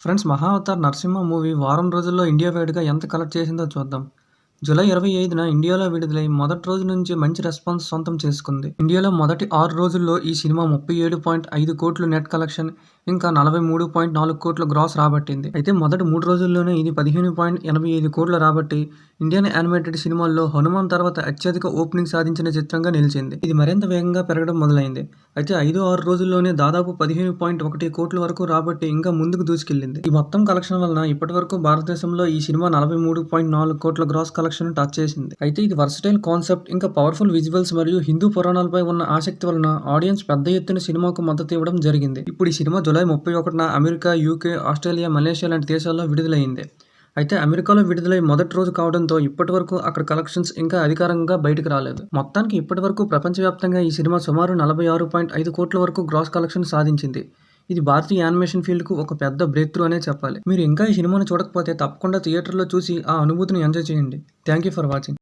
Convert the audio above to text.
Friends 'Mahavatar' Narasimha movie వారం రోజుల్లో India వైడ్‌గా ఎంత కలెక్ట్ చేసిందో చూద్దాం. జూలై ఇరవై ఐదున ఇండియాలో విడుదలై మొదటి రోజు నుంచి మంచి రెస్పాన్స్ సొంతం చేసుకుంది. ఇండియాలో మొదటి ఆరు రోజుల్లో ఈ సినిమా ముప్పై ఏడు పాయింట్ ఐదు కోట్లు నెట్ కలెక్షన్, ఇంకా నలభై మూడు పాయింట్ నాలుగు కోట్లు గ్రాస్ రాబట్టింది. అయితే మొదటి మూడు రోజుల్లోనే ఇది పదిహేను పాయింట్ ఎనభై ఐదు కోట్లు రాబట్టి ఇండియన్ యానిమేటెడ్ సినిమాల్లో 'హనుమాన్' తర్వాత అత్యధిక ఓపెనింగ్ సాధించిన చిత్రంగా నిలిచింది. ఇది మరింత వేగంగా పెరగడం మొదలైంది. అయితే ఐదు ఆరు రోజుల్లోనే దాదాపు పదిహేను పాయింట్ ఒకటి కోట్ల వరకు రాబట్టి ఇంకా ముందుకు దూసుకెళ్ళింది. ఈ మొత్తం కలెక్షన్ వలన ఇప్పటివరకు భారతదేశంలో ఈ సినిమా నలభై మూడు పాయింట్ నాలుగు కోట్ల గ్రాస్ కలెక్షన్ టచ్ చేసింది. అయితే ఇది వర్సటైల్ కాన్సెప్ట్, ఇంకా పవర్ఫుల్ విజువల్స్ మరియు హిందూ పురాణాలపై ఉన్న ఆసక్తి వలన ఆడియన్స్ పెద్ద ఎత్తున సినిమాకు మద్దతు ఇవ్వడం జరిగింది. ఇప్పుడు ఈ సినిమా జులై ముప్పై ఒకటిన అమెరికా, యూకే, ఆస్ట్రేలియా, మలేషియా లాంటి దేశాల్లో విడుదలైంది. అయితే అమెరికాలో విడుదలై మొదటి రోజు కావడంతో ఇప్పటివరకు అక్కడ కలెక్షన్స్ ఇంకా అధికారికంగా బయటకు రాలేదు. మొత్తానికి ఇప్పటివరకు ప్రపంచవ్యాప్తంగా ఈ సినిమా సుమారు నలభై ఆరు పాయింట్ ఐదు కోట్ల వరకు గ్రాస్ కలెక్షన్ సాధించింది. ఇది భారతీయ యానిమేషన్ ఫీల్డ్‌కు ఒక పెద్ద బ్రేక్ త్రూ అనే చెప్పాలి. మీరు ఇంకా ఈ సినిమాను చూడకపోతే తప్పకుండా థియేటర్‌లో చూసి ఆ అనుభూతిని ఎంజాయ్ చేయండి. Thank you for watching.